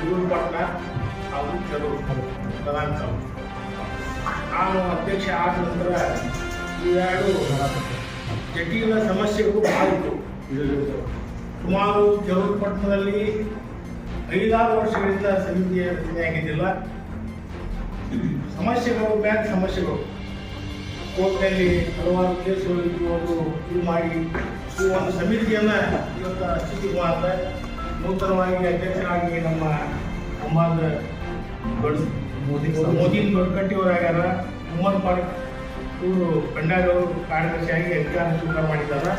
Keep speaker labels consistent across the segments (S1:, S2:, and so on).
S1: ವಿರೂಪಟ್ನ ಹಾಗೂ ಕೆರೂರು ಪ್ರಧಾನ ತಾಲೂಕು ನಾನು ಅಧ್ಯಕ್ಷ ಆದ ನಂತರ ಇವೆರಡು ಜಟಿಲ ಸಮಸ್ಯೆಗಳು ಭಾಳ ಇತ್ತು ಸುಮಾರು ಕೆರೂರು ಪಟ್ಟಣದಲ್ಲಿ ಐದಾರು ವರ್ಷಗಳಿಂದ ಸಮಿತಿಯ ರಚನೆ ಆಗಿದ್ದಿಲ್ಲ. ಸಮಸ್ಯೆಗಳು ಬ್ಯಾಂಕ್ ಸಮಸ್ಯೆಗಳು. ಕೋರ್ಟ್ನಲ್ಲಿ ಹಲವಾರು ಕೇಸುಗಳು ಅವರು ಇದು ಮಾಡಿ ಈ ಒಂದು ಸಮಿತಿಯನ್ನು ಇವತ್ತು ಅಸ್ತಿತ್ವ ನೂತನವಾಗಿ ಅಧ್ಯಕ್ಷರಾಗಿ ನಮ್ಮ ಅಮ್ಮಾದ ಮೋದಿ ಮೋದಿ ದೊಡ್ಡಕಟ್ಟಿಯವರಾಗ್ಯಾರ. ಉಮ್ಮರ್ ಪಾರ್ಕ್ ಇವರು ಭಂಡಾರವರು ಕಾರ್ಯದರ್ಶಿಯಾಗಿ ಅಧಿಕಾರ ಸ್ವೀಕಾರ ಮಾಡಿದ್ದಾರೆ.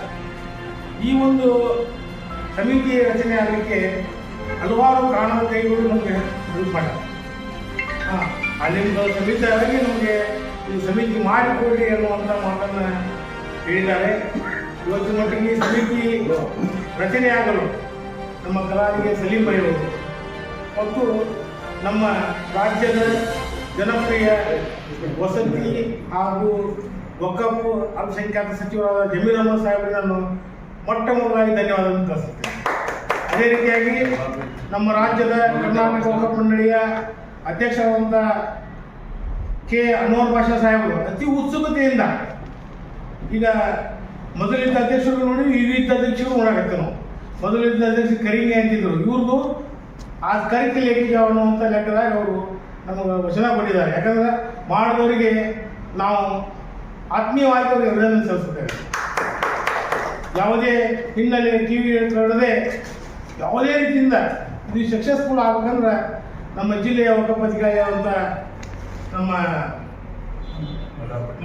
S1: ಈ ಒಂದು ಸಮಿತಿ ರಚನೆ ಆಗಲಿಕ್ಕೆ ಹಲವಾರು ಕಾರಣ ಕೈಗಳು ನಮಗೆ ಯೂಸ್ ಮಾಡ್ಯಾರ. ಹಾಂ ಸಮಿತಿಯಾಗಿ ನಮಗೆ ಈ ಸಮಿತಿ ಮಾಡಿಕೊಡಿ ಅನ್ನುವಂಥ ಮಾತನ್ನು ಹೇಳಿದ್ದಾರೆ. ಇವತ್ತಿನ ಮಟ್ಟಿಗೆ ಸಮಿತಿ ರಚನೆ ಆಗಲು ನಮ್ಮ ಕಲಾವಿಗೆ ಸಲೀಂ ಬರೆಯುವುದು ಮತ್ತು ನಮ್ಮ ರಾಜ್ಯದ ಜನಪ್ರಿಯ ವಸತಿ ಹಾಗೂ ಒಕ್ಕಪ್ಪು ಅಲ್ಪಸಂಖ್ಯಾತ ಸಚಿವರಾದ ಜಮೀರ್ ಅಹಮದ್ ಸಾಹೇಬರನ್ನು ನಾನು ಮೊಟ್ಟ ಮೊದಲಾಗಿ ಧನ್ಯವಾದವನ್ನು ತಿಳಿಸುತ್ತೇನೆ ಅದೇ ರೀತಿಯಾಗಿ ನಮ್ಮ ರಾಜ್ಯದ ಕರ್ನಾಟಕ ಒಕ್ಕಪ್ಪ ಮಂಡಳಿಯ ಅಧ್ಯಕ್ಷರಾದಂಥ ಕೆ ಅನ್ವರ್ ಭಾಷಾ ಸಾಹೇಬರು ಅತಿ ಉತ್ಸುಕತೆಯಿಂದ ಈಗ ಮೊದಲಿದ್ದ ಅಧ್ಯಕ್ಷರು ನೋಡಿ ರೀತಿ ಅಧ್ಯಕ್ಷರು ನೋಡಾಕತ್ತೆ ನಾವು. ಮೊದಲಿದ್ದ ಅಧ್ಯಕ್ಷ ಕರೀಗೆ ಅಂತಿದ್ರು. ಇವ್ರಿಗೂ ಆ ಕರಿಕೆ ಲೇಖಿಗೆ ಅಂತ ಲೆಕ್ಕದಾಗ ಅವರು ನಮಗೆ ವಚನ ಕೊಟ್ಟಿದ್ದಾರೆ. ಯಾಕಂದ್ರೆ ಮಾಡಿದವರಿಗೆ ನಾವು ಆತ್ಮೀಯವಾಗಿ ಅವರಿಗೆ ಅಭಿನಂದನೆ ಸಲ್ಲಿಸುತ್ತೇವೆ. ಯಾವುದೇ ಹಿನ್ನೆಲೆ ಟಿವಿ ಕಡದೆ ಯಾವುದೇ ರೀತಿಯಿಂದ ಇದು ಸಕ್ಸಸ್ಫುಲ್ ಆಗ್ಬೇಕಂದ್ರೆ ನಮ್ಮ ಜಿಲ್ಲೆಯ ಅಂತ ನಮ್ಮ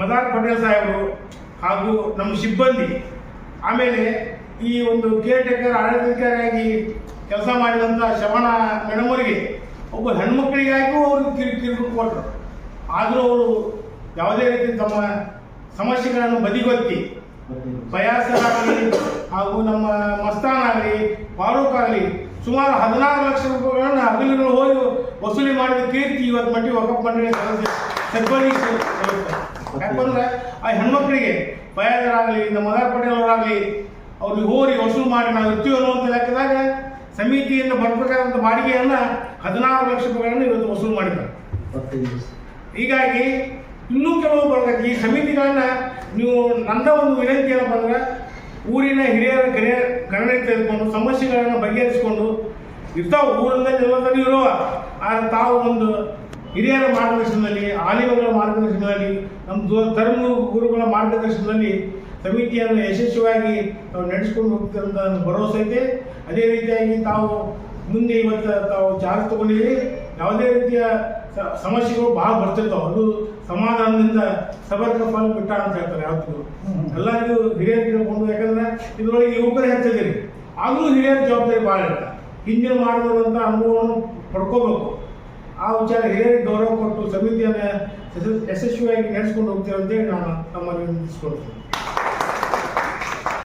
S1: ಮದಾರ್ ಪಟೇಲ್ ಸಾಹೇಬರು ಹಾಗೂ ನಮ್ಮ ಸಿಬ್ಬಂದಿ ಆಮೇಲೆ ಈ ಒಂದು ಕೇರ್ ಟೇಕರ್ ಆಡಳಿತಾಧಿಕಾರಿಯಾಗಿ ಕೆಲಸ ಮಾಡಿದಂಥ ಶವಣ ಮೇಡಮ್ ಒಬ್ಬ ಹೆಣ್ಮಕ್ಳಿಗಾಗಿಯೂ ಅವರು ಕಿರು ಕಿರುಕು ಕೊಟ್ಟರು ಆದರೂ ಅವರು ಯಾವುದೇ ರೀತಿ ತಮ್ಮ ಸಮಸ್ಯೆಗಳನ್ನು ಬದಿಗೊತ್ತಿ ಆಗಲಿ ಹಾಗೂ ನಮ್ಮ ಮಸ್ತಾನ್ ಆಗಲಿ ಫಾರೂಕ್ ಆಗಲಿ ಸುಮಾರು ಹದಿನಾರು ಲಕ್ಷ ರೂಪಾಯಿಗಳನ್ನು ಹಗಲಿಗಳು ಹೋಗಿ ವಸೂಲಿ ಮಾಡಿದ ಕೀರ್ತಿ ಇವತ್ತು ಮಟ್ಟಿ ವಕಫ್ ಮಂಡಳಿ ಸದಸ್ಯ ಸೆಬ್ಬರಿ ಯಾಕಂದ್ರೆ ಆ ಹೆಣ್ಮಕ್ಳಿಗೆ ಪಯಾಸರಾಗಲಿ ನಮ್ಮ ಮದಾರ್ ಪಟೇಲ್ ಅವರಾಗಲಿ ಅವ್ರಿಗೆ ಹೋರಿ ವಸೂಲು ಮಾಡಿ ನಾವು ಇರ್ತೀವಲ್ಲ ಅಂತ ಲೆಕ್ಕದಾಗ ಸಮಿತಿಯಿಂದ ಬರಬೇಕಾದಂಥ ಬಾಡಿಗೆಯನ್ನು ಹದಿನಾರು ಲಕ್ಷ ರೂಪಾಯಿಗಳನ್ನು ಇವತ್ತು ವಸೂಲು ಮಾಡಿದ್ದಾರೆ. ಹೀಗಾಗಿ ಇನ್ನೂ ಕೆಲವು ಬರಬೇಕು ಈ ಸಮಿತಿಗಳನ್ನ ನೀವು ನನ್ನ ಒಂದು ವಿನಂತಿ ಏನಪ್ಪ ಅಂದ್ರೆ ಊರಿನ ಹಿರಿಯರ ಗಣ್ಯ ಗಣನೆ ತೆಗೆದುಕೊಂಡು ಸಮಸ್ಯೆಗಳನ್ನು ಬಗೆಹರಿಸಿಕೊಂಡು ಇರ್ತಾವೆ ಊರಿಂದ ಎಲ್ಲದಲ್ಲಿ ಇರುವ, ಆದರೆ ತಾವು ಒಂದು ಹಿರಿಯರ ಮಾರ್ಗದರ್ಶನದಲ್ಲಿ ಆಲಿಮಗಳ ಮಾರ್ಗದರ್ಶನದಲ್ಲಿ, ನಮ್ಮ ಧರ್ಮ ಗುರುಗಳ ಮಾರ್ಗದರ್ಶನದಲ್ಲಿ ಸಮಿತಿಯನ್ನು ಯಶಸ್ವಿಯಾಗಿ ತಾವು ನಡೆಸ್ಕೊಂಡು ಹೋಗ್ತಾರೆ ಅಂತ ಒಂದು ಭರವಸೆ ಐತೆ ಅದೇ ರೀತಿಯಾಗಿ ತಾವು ಮುಂದೆ ಇವತ್ತು ತಾವು ಚಾರ್ಜ್ ತಗೊಂಡಿರಿ ಯಾವುದೇ ರೀತಿಯ ಸಮಸ್ಯೆಗಳು ಭಾಳ ಬರ್ತಿರ್ತಾವೆ. ಅದು ಸಮಾಧಾನದಿಂದ ಸಬರ್ಕ ಫಲ ಬಿಟ್ಟ ಅಂತ ಹೇಳ್ತಾರೆ ಯಾವತ್ತಿಗೂ ಎಲ್ಲರಿಗೂ ಹಿರಿಯರು ತಿಳ್ಕೊಂಡು ಯಾಕಂದ್ರೆ ಇದ್ರೊಳಗೆ ಯುವಕರು ಹೆಚ್ಚಿದ್ದೀರಿ ಆದರೂ ಹಿರಿಯರ ಜವಾಬ್ದಾರಿ ಭಾಳ ಇರುತ್ತೆ. ಹಿಂದಿನ ಮಾಡಿದಂಥ ಅನುಭವವನ್ನು ಪಡ್ಕೋಬೇಕು. ಆ ವಿಚಾರ ಹಿರಿಯರಿಗೆ ಗೌರವ ಕೊಟ್ಟು ಸಮಿತಿಯನ್ನು ಯಶಸ್- ಯಶಸ್ವಿಯಾಗಿ ನಡೆಸ್ಕೊಂಡು ಹೋಗ್ತೀವಿ ಅಂತೇಳಿ ನಾನು ತಮ್ಮಲ್ಲಿ ವಿನಂತಿಸ್ಕೊಳ್ತೀನಿ.